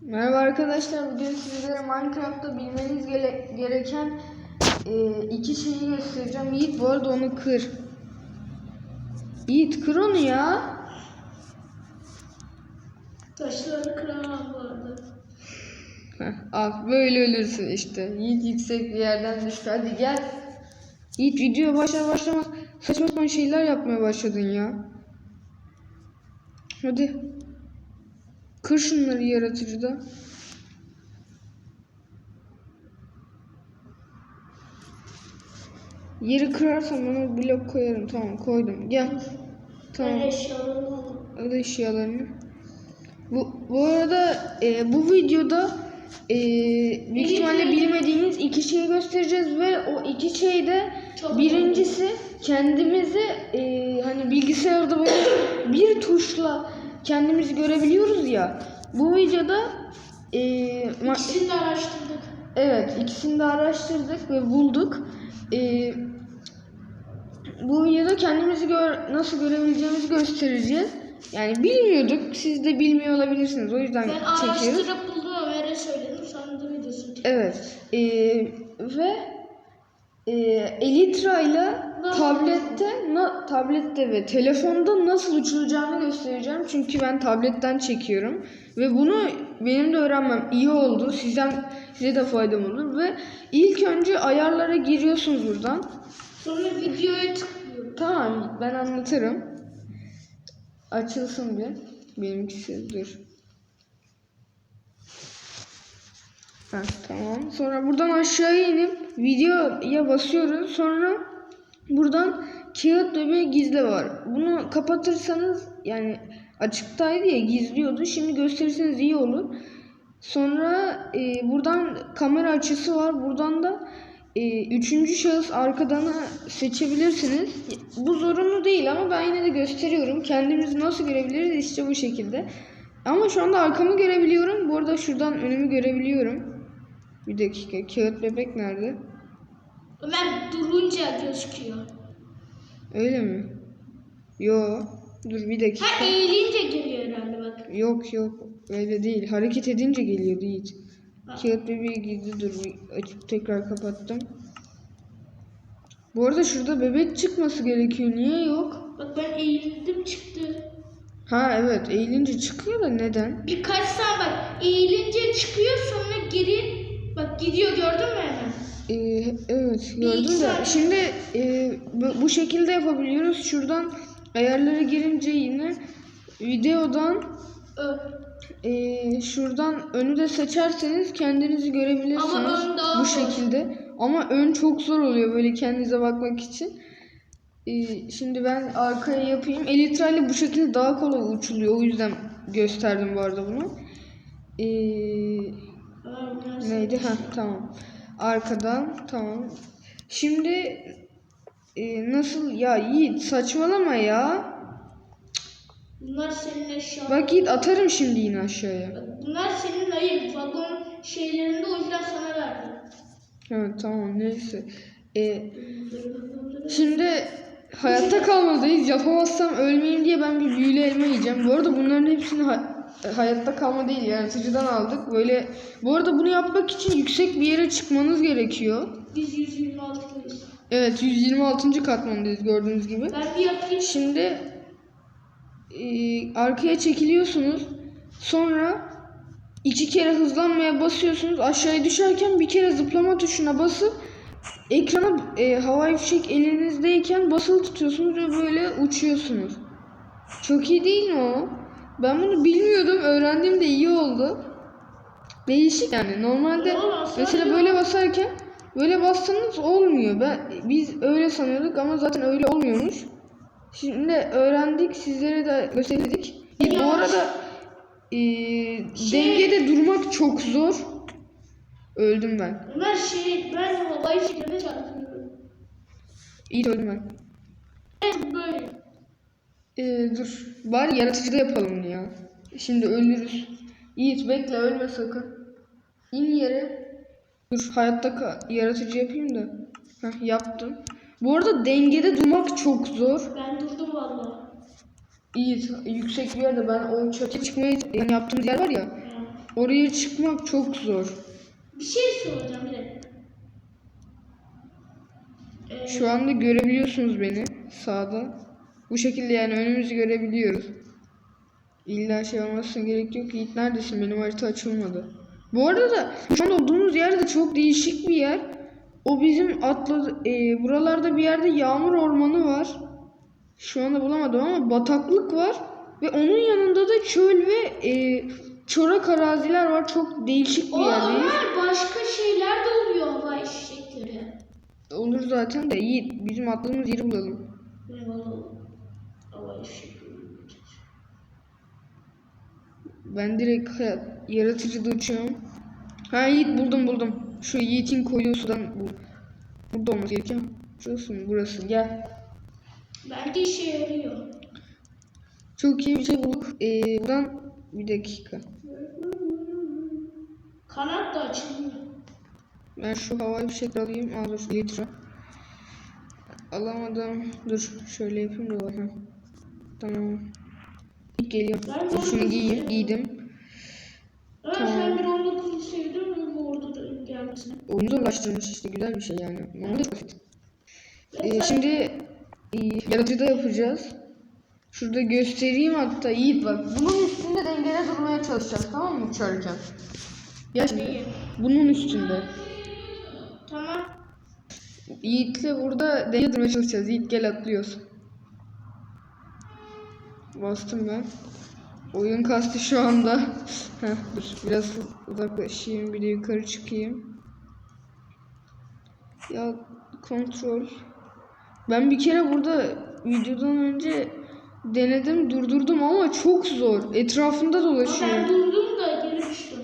Merhaba arkadaşlar. Bugün sizlere Minecraft'ta bilmeniz gele- gereken e, iki şeyi göstereceğim. Yiğit bu arada onu kır. Yiğit kır onu ya. Taşları kıramam bu arada. Heh, al böyle ölürsün işte. Yiğit yüksek bir yerden düştü. Hadi gel. Yiğit video başlar başlamaz saçma sapan şeyler yapmaya başladın ya. Hadi. Kır şunları yaratıcıda. Yeri kırarsan bana blok koyarım. Tamam koydum. Gel. Tamam. Ben eşyalarını eşyalarını. Bu, bu arada e, bu videoda e, büyük ihtimalle bilmediğiniz iki şeyi göstereceğiz ve o iki şey de Çok birincisi kendimizi e, hani bilgisayarda böyle bir tuşla kendimizi görebiliyoruz ya. Bu videoda e, İkisini de araştırdık. Evet, ikisini de araştırdık ve bulduk. Ee, bu videoda kendimizi gör, nasıl görebileceğimizi göstereceğiz. Yani bilmiyorduk, siz de bilmiyor olabilirsiniz. O yüzden Ben çekiyoruz. araştırıp buldum Ömer'e söyledim. Sonra da videosunu çektim. Evet. ee, ve e, Elytra ile tablette, na, tablette ve telefonda nasıl uçulacağını göstereceğim. Çünkü ben tabletten çekiyorum. Ve bunu benim de öğrenmem iyi oldu. Sizden size de faydam olur. Ve ilk önce ayarlara giriyorsunuz buradan. Sonra videoya tıklıyorum. Tamam ben anlatırım. Açılsın bir. Benimkisi dur. Ha, tamam. Sonra buradan aşağıya inip videoya basıyoruz. Sonra buradan kağıt bebeği gizle var. Bunu kapatırsanız yani açıktaydı ya gizliyordu. Şimdi gösterirseniz iyi olur. Sonra e, buradan kamera açısı var. Buradan da e, üçüncü şahıs arkadanı seçebilirsiniz. Bu zorunlu değil ama ben yine de gösteriyorum. Kendimizi nasıl görebiliriz işte bu şekilde. Ama şu anda arkamı görebiliyorum. Bu arada şuradan önümü görebiliyorum. Bir dakika. Kağıt bebek nerede? Ömer durunca gözüküyor. Öyle mi? Yo. Dur bir dakika. Ha eğilince geliyor herhalde bak. Yok yok. Öyle değil. Hareket edince geliyor değil. Ha. Kağıt bebeği girdi. Dur bir açıp tekrar kapattım. Bu arada şurada bebek çıkması gerekiyor. Niye yok? Bak ben eğildim çıktı. Ha evet eğilince çıkıyor da neden? Birkaç saniye bak eğilince çıkıyor sonra geri bak gidiyor gördün mü hemen? Ee, evet gördüm de şimdi e, bu, bu şekilde yapabiliyoruz. Şuradan ayarlara girince yine videodan e, şuradan önü de seçerseniz kendinizi görebilirsiniz. Ama ön daha bu şekilde. Ama ön çok zor oluyor böyle kendinize bakmak için. Ee, şimdi ben arkaya yapayım. Elytra ile bu şekilde daha kolay uçuluyor. O yüzden gösterdim bu arada bunu. Ee, Neydi? Ha tamam. Arkadan tamam. Şimdi e, nasıl ya Yiğit saçmalama ya. Bunlar senin eşyan. Bak Yiğit atarım şimdi yine aşağıya. Bunlar senin hayır vagon şeylerinde o yüzden sana verdim. Evet tamam neyse. E, şimdi hayatta kalmadayız. Yapamazsam ölmeyeyim diye ben bir büyülü elma yiyeceğim. Bu arada bunların hepsini hayatta kalma değil yaratıcıdan aldık. Böyle bu arada bunu yapmak için yüksek bir yere çıkmanız gerekiyor. Biz 126'dayız. Evet 126. katmandayız gördüğünüz gibi. Ben bir yapayım. Şimdi e, arkaya çekiliyorsunuz. Sonra iki kere hızlanmaya basıyorsunuz. Aşağıya düşerken bir kere zıplama tuşuna basıp ekrana e, havai fişek elinizdeyken basılı tutuyorsunuz ve böyle uçuyorsunuz. Çok iyi değil mi o? Ben bunu bilmiyordum. Öğrendiğim de iyi oldu. Değişik yani. Normalde mesela böyle basarken böyle bassanız olmuyor. Ben biz öyle sanıyorduk ama zaten öyle olmuyormuş. Şimdi öğrendik, sizlere de gösterdik. Bu arada e, dengede durmak çok zor. Öldüm ben. Ömer şey ben havayı şeklinde çarpıyorum. İyi öldüm ben. Evet böyle. E, dur. Bari yaratıcıda yapalım ya. Şimdi ölürüz. Yiğit bekle ölme sakın. İn yere. Dur hayatta yaratıcı yapayım da. Heh, yaptım. Bu arada dengede durmak çok zor. Ben durdum valla. İyi yüksek bir yerde ben o çatıya çıkmaya yani yaptığımız yer var ya. Ha. oraya çıkmak çok zor. Bir şey soracağım bir dakika. Ee, Şu anda görebiliyorsunuz beni sağda. Bu şekilde yani önümüzü görebiliyoruz. İlla şey olmasına gerek yok. Yiğit neredesin? Benim harita açılmadı. Bu arada da şu an olduğumuz yer de çok değişik bir yer. O bizim atladı e, buralarda bir yerde yağmur ormanı var. Şu anda bulamadım ama bataklık var ve onun yanında da çöl ve e, çorak araziler var. Çok değişik bir o yerdeyiz. Ömer başka şeyler de oluyor hava eşekleri. Olur zaten de Yiğit bizim atladığımız yeri bulalım. Ben direkt hayat, yaratıcıda uçuyorum. Ha Yiğit buldum buldum. Şu Yiğit'in koyduğu sudan bu. Burada olması gerekiyor. Şurası mı? Burası. Gel. Bence işe yarıyor. Çok iyi bir şey bulduk. Ee, buradan bir dakika. Kanat da açılıyor. Ben şu havayı bir şekilde alayım. Aa dur litre. Alamadım. Dur şöyle yapayım da bakayım. Tamam. Geliyorum. Şunu istiyorum. Giydim. Tamam. sen bir 19'u sevdin mi bu orada da gelmesine? Oyunu zorlaştırmış işte güzel bir şey yani. Onu da basit. Ee, şimdi e, yaratıcıda yapacağız. Şurada göstereyim hatta Yiğit bak. Bunun üstünde dengede durmaya çalışacağız tamam mı uçarken? Ya şimdi bunun üstünde. Tamam. Yiğit'le burada dengede durmaya çalışacağız. Yiğit gel atlıyoruz. Bastım ben. Oyun kastı şu anda. Heh, dur biraz uzaklaşayım bir de yukarı çıkayım. Ya kontrol. Ben bir kere burada videodan önce denedim durdurdum ama çok zor. Etrafında dolaşıyor. ben durdum da geri düştüm.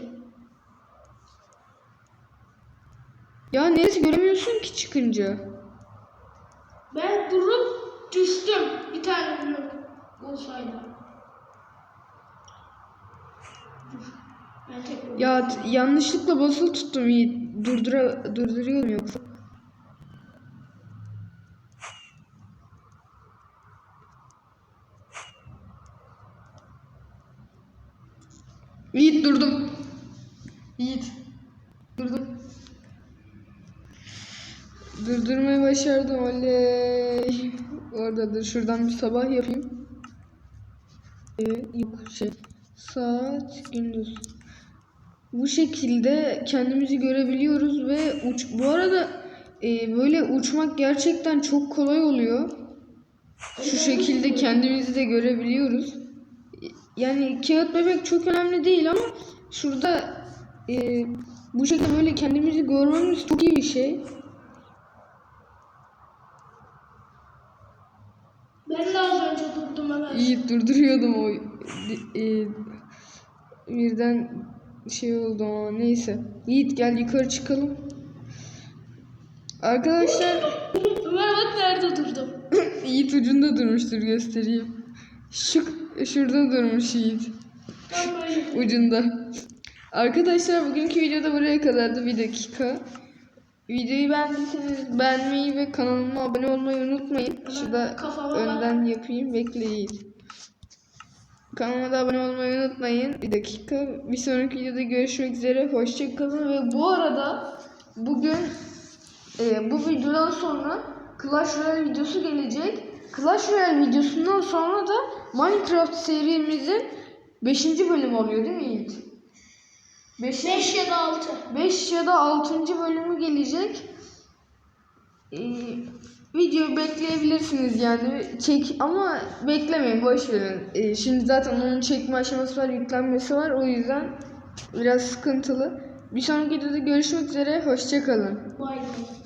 Ya neyse göremiyorsun ki çıkınca. Ben durup düştüm. Bir tane olsaydı. Ya yanlışlıkla basılı tuttum Yiğit. Durdura, durduruyorum yoksa. Yiğit durdum. Yiğit. Durdum. Durdurmayı başardım oley. Oradadır. Şuradan bir sabah yapayım. Ee, yok şey. Saat gündüz. Bu şekilde kendimizi görebiliyoruz ve uç bu arada e, böyle uçmak gerçekten çok kolay oluyor. Şu şekilde kendimizi de görebiliyoruz. Yani kağıt bebek çok önemli değil ama şurada e, bu şekilde böyle kendimizi görmemiz çok iyi bir şey. Ben de az önce durdum hemen. İyi durduruyordum o e, birden şey oldu ama neyse. Yiğit gel yukarı çıkalım. Arkadaşlar Ömer bak nerede durdum. Yiğit ucunda durmuştur göstereyim. Şu şurada durmuş Yiğit ucunda. Arkadaşlar bugünkü videoda buraya kadardı bir dakika. Videoyu beğendiyseniz beğenmeyi ve kanalıma abone olmayı unutmayın. Şurada önden yapayım bekleyin. Kanalıma da abone olmayı unutmayın. Bir dakika. Bir sonraki videoda görüşmek üzere. Hoşçakalın ve bu arada bugün e, bu videodan sonra Clash Royale videosu gelecek. Clash Royale videosundan sonra da Minecraft serimizin 5. bölümü oluyor değil mi Yiğit? 5. 5 ya da 6. 5 ya da 6. bölümü gelecek. Ee, videoyu bekleyebilirsiniz yani. Çek ama beklemeyin boş verin. Ee, şimdi zaten onun çekme aşaması var, yüklenmesi var. O yüzden biraz sıkıntılı. Bir sonraki videoda görüşmek üzere. Hoşçakalın. Be.